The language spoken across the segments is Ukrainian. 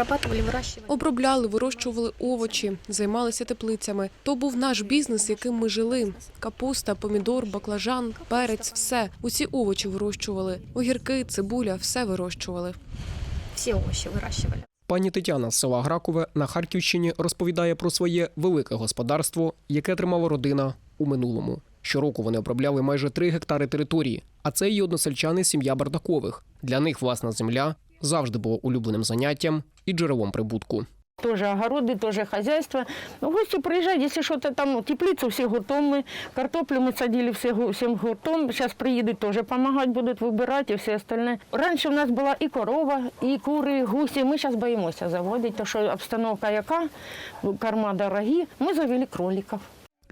обрабатывали, выращивали. Обробляли, вирощували овочі, займалися теплицями. То був наш бізнес, яким ми жили. Капуста, помідор, баклажан, перець, все. Усі овочі вирощували. Огірки, цибуля, все вирощували. Все овощи выращивали. Пані Тетяна з села Гракове на Харківщині розповідає про своє велике господарство, яке тримала родина у минулому. Щороку вони обробляли майже 3 гектари території, а це її односельчани сім'я Бардакових. Для них власна земля завжди була улюбленим заняттям і джерелом прибутку. Тоже огороды, тоже хозяйство. Ну, гости приезжают, если что-то там, ну, теплицу все гуртом мы, картоплю мы садили все, гу- всем гуртом. Сейчас приедут тоже помогать будут, выбирать и все остальное. Раньше у нас была и корова, и куры, и гуси. Мы сейчас боимся заводить, потому что обстановка яка, корма дорогі. Ми завели кроликов.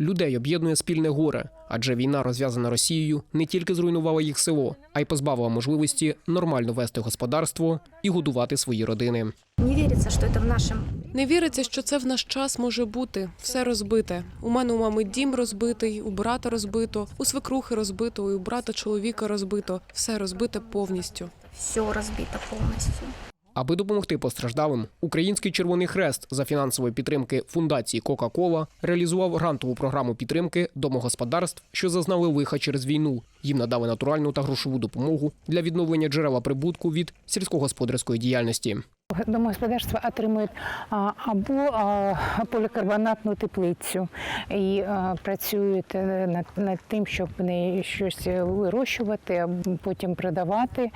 Людей об'єднує спільне горе, адже війна, розв'язана Росією, не тільки зруйнувала їх село, а й позбавила можливості нормально вести господарство і годувати свої родини. Не верится, что это в нашем Не віриться, що це в наш час може бути. Все розбите. У мене у мами дім розбитий, у брата розбито, у свекрухи розбито, і у брата чоловіка розбито. Все розбите повністю. все разбито полностью. Аби допомогти постраждалим, Український Червоний Хрест за фінансової підтримки фундації Кока-Кола реалізував грантову програму підтримки домогосподарств, що зазнали лиха через війну. Їм надали натуральну та грошову допомогу для відновлення джерела прибутку від сільськогосподарської діяльності. Домогосподарства отримують або полікарбонатну теплицю і працюють е, над, над тим, щоб в неї щось вирощувати, потім продавати.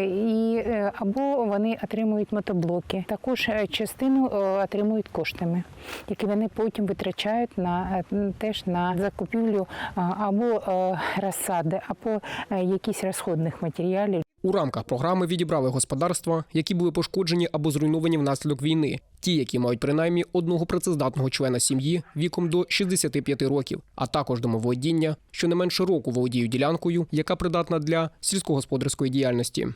І, е, або вони отримують мотоблоки. Також е, частину отримують коштами, які вони потім витрачають на теж на закупівлю або розсади, або е, якісь розходних матеріалів. У рамках програми відібрали господарства, які були пошкоджені або зруйновані внаслідок війни, ті, які мають принаймні одного працездатного члена сім'ї віком до 65 років, а також домоволодіння, що не менше року володіють ділянкою, яка придатна для сільськогосподарської діяльності.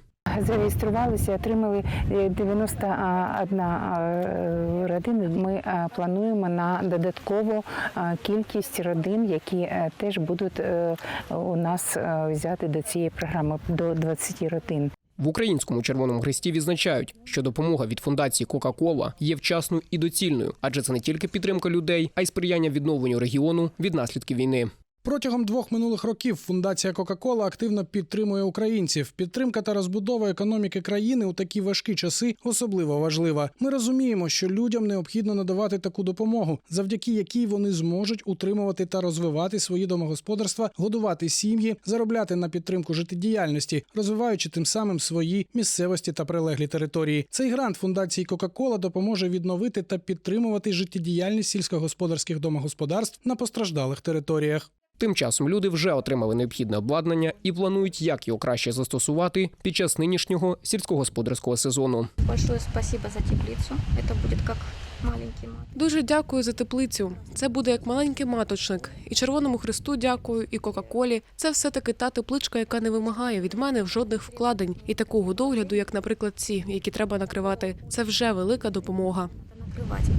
Зареєструвалися, отримали е, 91 е, родин. Ми е, плануємо на додаткову е, кількість родин, які е, теж будуть е, у нас е, взяти до цієї програми до 20 родин. В українському червоному хресті відзначають, що допомога від фундації Кока-Кола є вчасною і доцільною, адже це не тільки підтримка людей, а й сприяння відновленню регіону від наслідків війни. Протягом двох минулих років фундація Кока-Кола активно підтримує українців. Підтримка та розбудова економіки країни у такі важкі часи особливо важлива. Ми розуміємо, що людям необхідно надавати таку допомогу, завдяки якій вони зможуть утримувати та розвивати свої домогосподарства, годувати сім'ї, заробляти на підтримку життєдіяльності, розвиваючи тим самим свої місцевості та прилеглі території. Цей грант фундації Кока-Кола допоможе відновити та підтримувати життєдіяльність сільськогосподарських домогосподарств на постраждалих територіях. Тим часом люди вже отримали необхідне обладнання і планують, як його краще застосувати під час нинішнього сільськогосподарського сезону. Большое спасибо за теплицу. Это будет как маленький мат. Дуже дякую за теплицю. Це буде як маленький маточник. І Червоному Христу дякую, і Кока-Колі. Це все таки та тепличка, яка не вимагає від мене жодних вкладень і такого догляду, як, наприклад, ці, які треба накривати. Це вже велика допомога. Накрывать.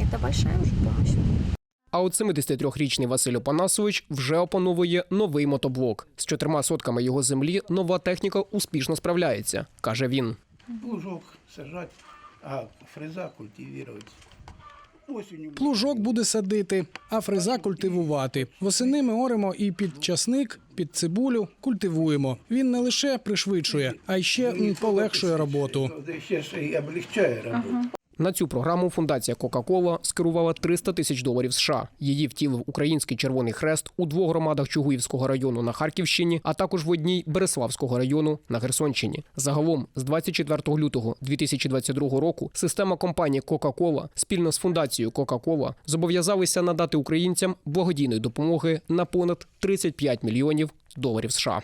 Это большая уже помощь. А от 73-річний Василь Опанасович вже опановує новий мотоблок. З чотирма сотками його землі нова техніка успішно справляється, каже він. Плужок сажать, а фреза культивировать. Осенью Плужок буде садити, а фреза культивувати. Восени ми оремо і під часник, під цибулю культивуємо. Він не лише пришвидшує, а й ще полегшує роботу. Ще облегчає роботу. На цю програму фундація Кока-Кола скерувала 300 тисяч доларів США. Її втілив Український Червоний Хрест у двох громадах Чугуївського району на Харківщині, а також в одній Береславського району на Херсонщині. Загалом, з 24 лютого 2022 року, система компанії Кока-Кола спільно з фундацією Кока-Кола зобов'язалися надати українцям благодійної допомоги на понад 35 мільйонів доларів США.